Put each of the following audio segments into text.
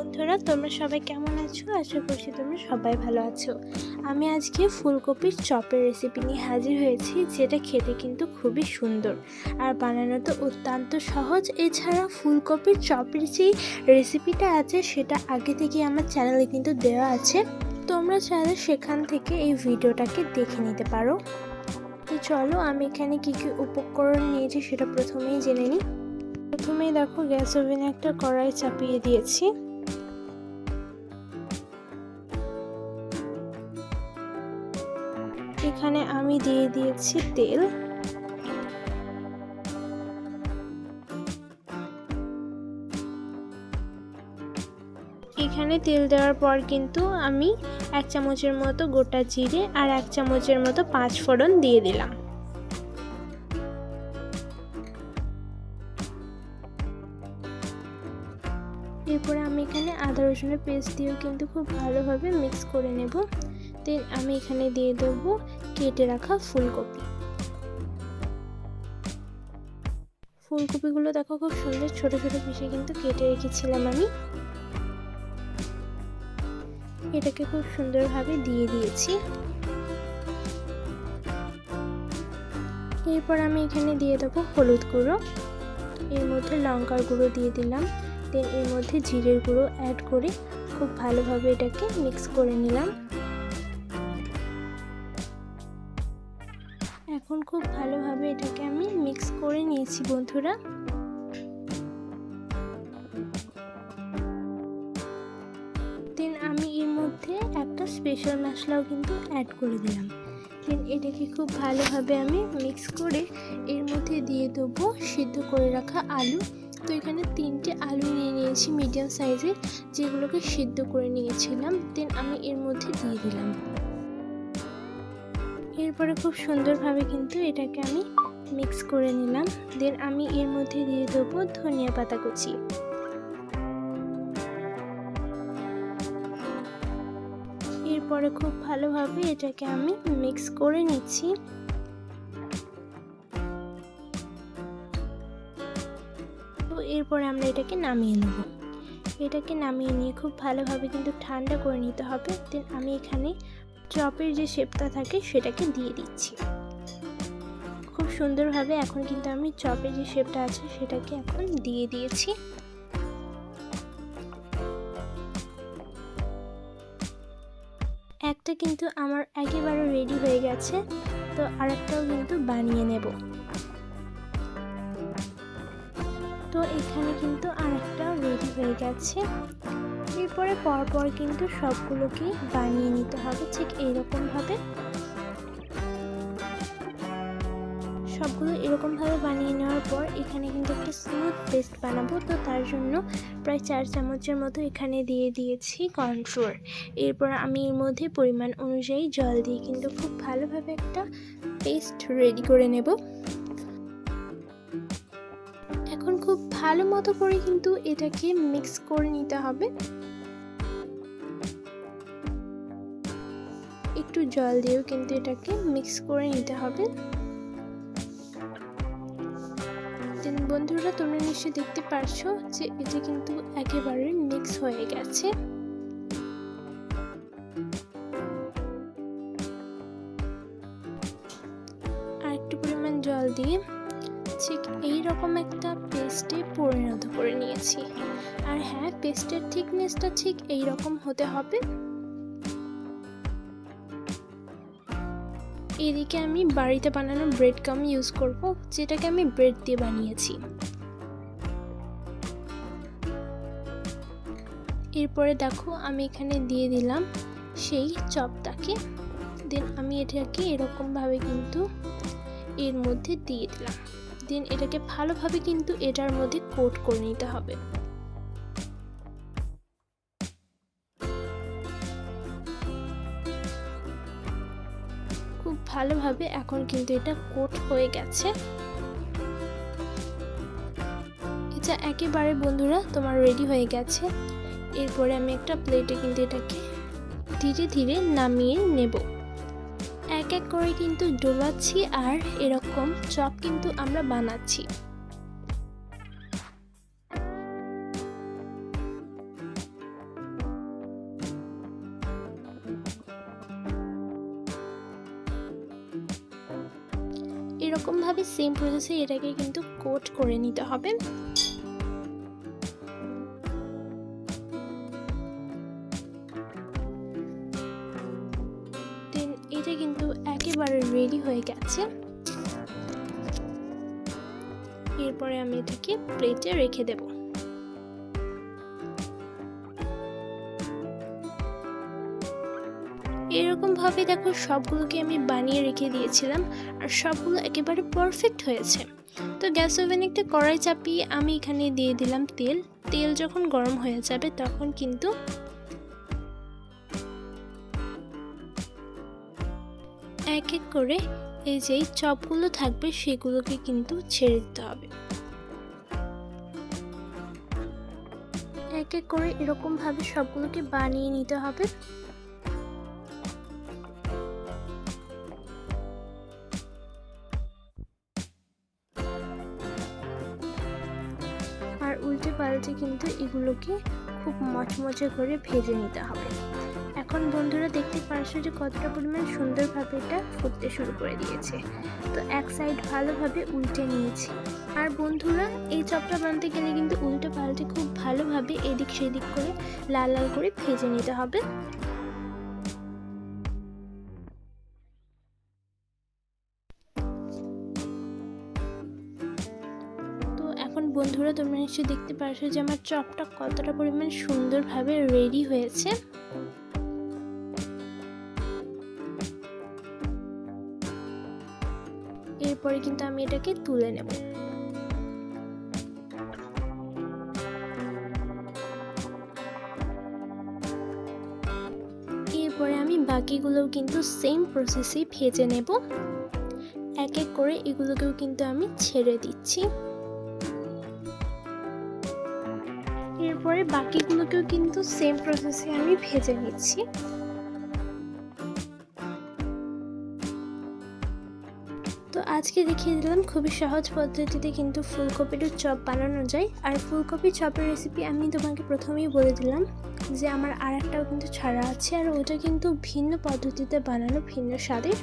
বন্ধুরা, তোমরা সবাই কেমন আছো? আশা করছি তোমরা সবাই ভালো আছো। আমি আজকে ফুলকপির চপের রেসিপি নিয়ে হাজির হয়েছি, যেটা খেতে কিন্তু খুবই সুন্দর আর বানানো তো অত্যন্ত সহজ। এছাড়া ফুলকপির চপের যেই রেসিপিটা আছে, সেটা আগে থেকে আমার চ্যানেলে কিন্তু দেওয়া আছে। তোমরা চাইলে সেখান থেকে এই ভিডিওটাকে দেখে নিতে পারো। তো চলো, আমি এখানে কী কী উপকরণ নিয়েছি সেটা প্রথমেই জেনে নিই। প্রথমেই দেখো, গ্যাস ওভেনে একটা কড়াই চাপিয়ে দিয়েছি। এখানে আমি দিয়ে দিয়েছি তেল। এখানে তেল দেওয়ার পর কিন্তু আমি এক চামচের মতো গোটা জিরে আর এক চামচের মতো পাঁচ ফোড়ন দিয়ে দিলাম। এরপরে আমি এখানে আদা রসুনের পেস্ট দিয়েও কিন্তু খুব ভালোভাবে মিক্স করে নেব। দেন আমি এখানে দিয়ে দেব কেটে রাখা ফুলকপি। ফুলকপিগুলো দেখো খুব সুন্দর ছোট ছোট পিসে কিন্তু কেটে রেখেছিলাম আমি। এটাকে খুব সুন্দরভাবে দিয়ে দিয়েছি। এরপর আমি এখানে দিয়ে দেবো হলুদ গুঁড়ো। এর মধ্যে লঙ্কার গুঁড়ো দিয়ে দিলাম। দেন এর মধ্যে জিরের গুঁড়ো অ্যাড করে খুব ভালোভাবে এটাকে মিক্স করে নিলাম। খুব ভালোভাবে এটাকে আমি মিক্স করে নিয়েছি, বন্ধুরা। দেন আমি এর মধ্যে একটা স্পেশাল মশলাও কিন্তু অ্যাড করে দিলাম। দেন এটাকে খুব ভালোভাবে আমি মিক্স করে এর মধ্যে দিয়ে দেবো সিদ্ধ করে রাখা আলু। তো এখানে তিনটে আলু নিয়ে নিয়েছি মিডিয়াম সাইজের যেগুলোকে সিদ্ধ করে নিয়েছিলাম। দেন আমি এর মধ্যে দিয়ে দিলাম। এরপরে খুব সুন্দরভাবে কিন্তু এটাকে আমি মিক্স করে নিলাম। দেন আমি এর মধ্যে দিয়ে দেবো ধনিয়া পাতা কুচি। এরপরে খুব ভালোভাবে এটাকে আমি মিক্স করে নিচ্ছি। তো এরপরে আমরা এটাকে নামিয়ে নেব। এটাকে নামিয়ে নিয়ে খুব ভালোভাবে কিন্তু ঠান্ডা করে নিতে হবে। দেন আমি এখানে চপের যে শেপটা থাকে সেটাকে দিয়ে দিচ্ছি। খুব সুন্দরভাবে এখন কিন্তু আমি চপের যে শেপটা আছে সেটাকে এখন দিয়ে দিয়েছি। একটা কিন্তু আমার একেবারে রেডি হয়ে গেছে, তো আরেকটাও কিন্তু বানিয়ে নেব। তো এখানে কিন্তু আর আরেকটা রেডি হয়ে গেছে। এরপরে পরপর কিন্তু সবগুলোকে বানিয়ে নিতে হবে, ঠিক এইরকমভাবে সবগুলো এরকমভাবে বানিয়ে নেওয়ার পর এখানে কিন্তু একটা স্মুথ পেস্ট বানাবো। তো তার জন্য প্রায় চার চামচের মতো এখানে দিয়ে দিয়েছি কর্নফ্লোর এরপর আমি এর মধ্যে পরিমাণ অনুযায়ী জল দিয়ে কিন্তু খুব ভালোভাবে একটা পেস্ট রেডি করে নেব। এখন খুব ভালো মতো করে কিন্তু এটাকে মিক্স করে নিতে হবে। একটু জল দিয়েও কিন্তু এটাকে মিক্স করে নিতে হবে। দেন বন্ধুরা, তোমরা নিশ্চয়ই দেখতে পারছ যে এটা কিন্তু একেবারে মিক্স হয়ে গেছে। আর একটু পরিমাণ জল দিয়ে ঠিক এই রকম একটা পেস্টে পরিণত করে নিয়েছি। আর হ্যাঁ পেস্টের থিকনেসটা ঠিক এই রকম হতে হবে। এদিকে আমি বাড়িতে বানানো ব্রেড কাম ইউজ করব, যেটাকে আমি ব্রেড দিয়ে বানিয়েছি। এরপরে দেখো আমি এখানে দিয়ে দিলাম সেই চপটাকে। দেন আমি এটাকে এরকমভাবে কিন্তু এর মধ্যে দিয়ে দিলাম। দেন এটাকে ভালোভাবে কিন্তু এটার মধ্যে কোট করে নিতে হবে। ভালোভাবে এখন কিন্তু এটা কোট হয়ে গেছে। এটা একেবারে বন্ধুরা তোমার রেডি হয়ে গেছে। এরপরে আমি একটা প্লেটে কিন্তু এটাকে ধীরে ধীরে নামিয়ে নেব। এক এক করে কিন্তু ডোবাচ্ছি আর এরকম চপ কিন্তু আমরা বানাচ্ছি। এরকমভাবে সেম প্রসেসে এটাকে কিন্তু কোট করে নিতে হবে। এটা কিন্তু একেবারে রেডি হয়ে গেছে। এরপরে আমি এটাকে প্লেটে রেখে দেব। এরকম ভাবে দেখো সবগুলোকে আমি বানিয়ে রেখে দিয়েছিলাম আর সবগুলো একেবারে পারফেক্ট হয়েছে। তো গ্যাস ওভেনে একটা কড়াই চাপিয়ে আমি এখানে দিয়ে দিলাম তেল। তেল যখন গরম হয়ে যাবে তখন কিন্তু এক এক করে এই যে চপগুলো থাকবে সেগুলোকে কিন্তু ছেড়ে দিতে হবে। এক এক করে এরকম ভাবে সবগুলোকে বানিয়ে নিতে হবে। কিন্তু এগুলোকে খুব মচমচে করে ভেজে নিতে হবে। এখন বন্ধুরা দেখতে পারছ যে কতটা পরিমাণ সুন্দরভাবে এটা ফুটতে শুরু করে দিয়েছে। তো এক সাইড ভালোভাবে উল্টে নিয়েছি। আর বন্ধুরা, এই চপটা বানাতে গেলে কিন্তু উল্টে পাল্টে খুব ভালোভাবে এদিক সেদিক করে লাল লাল করে ভেজে নিতে হবে। বন্ধুরা, তোমরা নিশ্চয়ই দেখতে পারছ যে আমার চপটা কতটা পরিমাণ সুন্দরভাবে রেডি হয়েছে। এরপরে কিন্তু আমি এটাকে তুলে নেব। এরপরে আমি বাকিগুলোও কিন্তু সেম প্রসেসেই ভেজে নেব। এক এক করে এগুলোকেও কিন্তু আমি ছেড়ে দিচ্ছি। এরপরে বাকিগুলোকেও কিন্তু সেম প্রসেসে আমি ভেজে নিচ্ছি। তো আজকে দেখিয়ে দিলাম খুবই সহজ পদ্ধতিতে কিন্তু ফুলকপির চপ বানানো যায়। আর ফুলকপি চপের রেসিপি আমি তোমাকে প্রথমেই বলে দিলাম যে আমার আর একটাও কিন্তু ছাড়া আছে আর ওটা কিন্তু ভিন্ন পদ্ধতিতে বানানো ভিন্ন স্বাদের।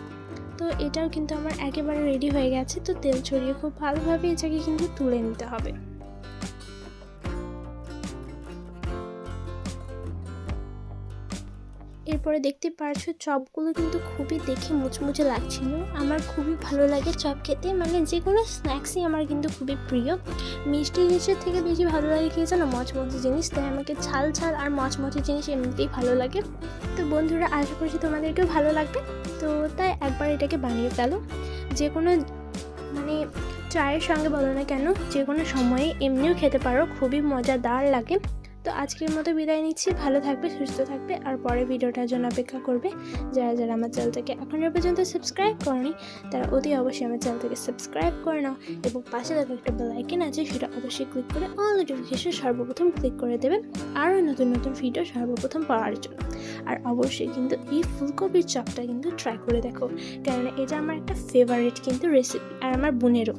তো এটাও কিন্তু আমার একেবারে রেডি হয়ে গেছে। তো তেল ছড়িয়ে খুব ভালোভাবে এটাকে কিন্তু তুলে নিতে হবে। এরপরে দেখতে পারছ চপগুলো কিন্তু খুবই দেখে মুচমুচে লাগছিল। আমার খুবই ভালো লাগে চপ খেতে। মানে যে কোনো স্ন্যাক্সই আমার কিন্তু খুবই প্রিয়। মিষ্টি জিনিসের থেকে বেশি ভালো লাগে কি জানো? মচমচে জিনিস। তাই আমাকে ঝাল ঝাল আর মচমচে জিনিস এমনিতেই ভালো লাগে। তো বন্ধুরা, আশা করছি তোমাদেরকেও ভালো লাগবে। তো তাই একবার এটাকে বানিয়ে ফেলো। যে কোনো মানে চায়ের সঙ্গে বলো না কেন যে কোনো সময়ে এমনিও খেতে পারো। খুবই মজাদার লাগে। তো আজকের মতো বিদায় নিচ্ছি। ভালো থাকবে, সুস্থ থাকবে। আর পরে ভিডিওটার জন্য অপেক্ষা করবে যারা যারা আমার চ্যানেলটাকে এখনও পর্যন্ত সাবস্ক্রাইব করনি, তারা অতি অবশ্যই আমার চ্যানেলটাকে সাবস্ক্রাইব করে নাও এবং পাশে দেখো একটা বেল আইকন আছে, সেটা অবশ্যই ক্লিক করে অল নোটিফিকেশন সর্বপ্রথম ক্লিক করে দেবেন আরও নতুন নতুন ভিডিও সর্বপ্রথম পাওয়ার জন্য। আর অবশ্যই কিন্তু এই ফুলকপির চপটা কিন্তু ট্রাই করে দেখো, কেননা এটা আমার একটা ফেভারিট কিন্তু রেসিপি আর আমার বোনেরও।